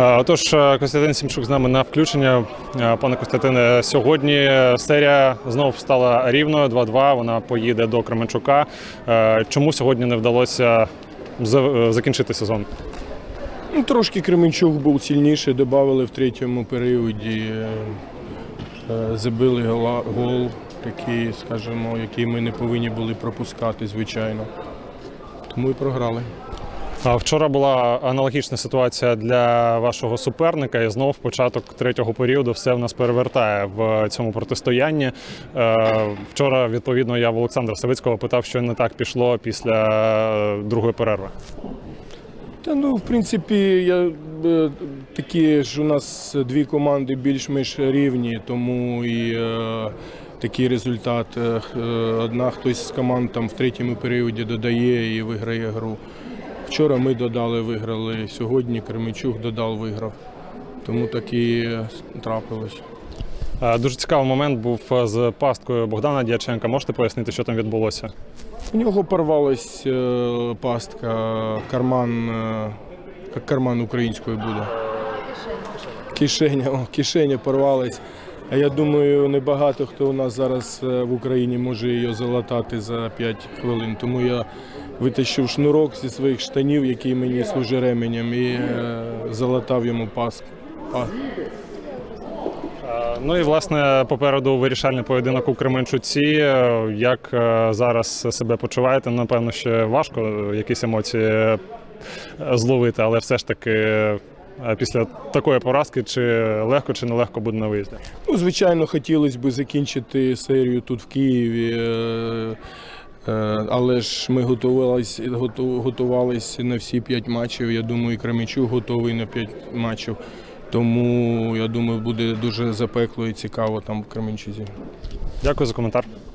Отож, е, Костянтин Сімчук з нами на включення. Е, Пане Костянтине, сьогодні серія знов стала рівною 2-2. Вона поїде до Кременчука. Е, Чому сьогодні не вдалося закінчити сезон? Ну, трошки Кременчук був сильніший, додали в третьому періоді, забили гол, такий, скажімо, який ми не повинні були пропускати, звичайно. Тому і програли. Вчора була аналогічна ситуація для вашого суперника, і знов початок третього періоду все в нас перевертає в цьому протистоянні. Е, Вчора, відповідно, я в Олександра Савицького питав, що не так пішло після другої перерви. Та ну, в принципі, я, е, такі ж у нас дві команди більш-менш рівні, тому і е, такий результат. Е, Одна хтось з команд там в третьому періоді додає і виграє гру. Вчора ми додали, виграли. Сьогодні Кременчук додав, виграв. Тому так і е, трапилось. Е, Дуже цікавий момент був з пасткою Богдана Дяченка. Можете пояснити, що там відбулося? У нього порвалась е, пастка, карман, е, як карман українською буде. Кишеня, о, кишеня порвалась. А я думаю, небагато хто у нас зараз е, в Україні може її залатати за 5 хвилин. Тому я витащив шнурок зі своїх штанів, який мені служить ременем, і е, залатав йому паску. Е, Ну і власне попереду вирішальний поєдинок у Кременчуці. Е, Як е, зараз себе почуваєте? Напевно, ще важко якісь емоції зловити, але все ж таки після такої поразки чи легко, чи нелегко буде на виїзді. Ну, звичайно, хотілося б закінчити серію тут в Києві. Е, Але ж ми готувалися готувались на всі п'ять матчів. Я думаю, і Кременчук готовий на п'ять матчів. Тому я думаю, буде дуже запекло і цікаво там в Кременчузі. Дякую за коментар.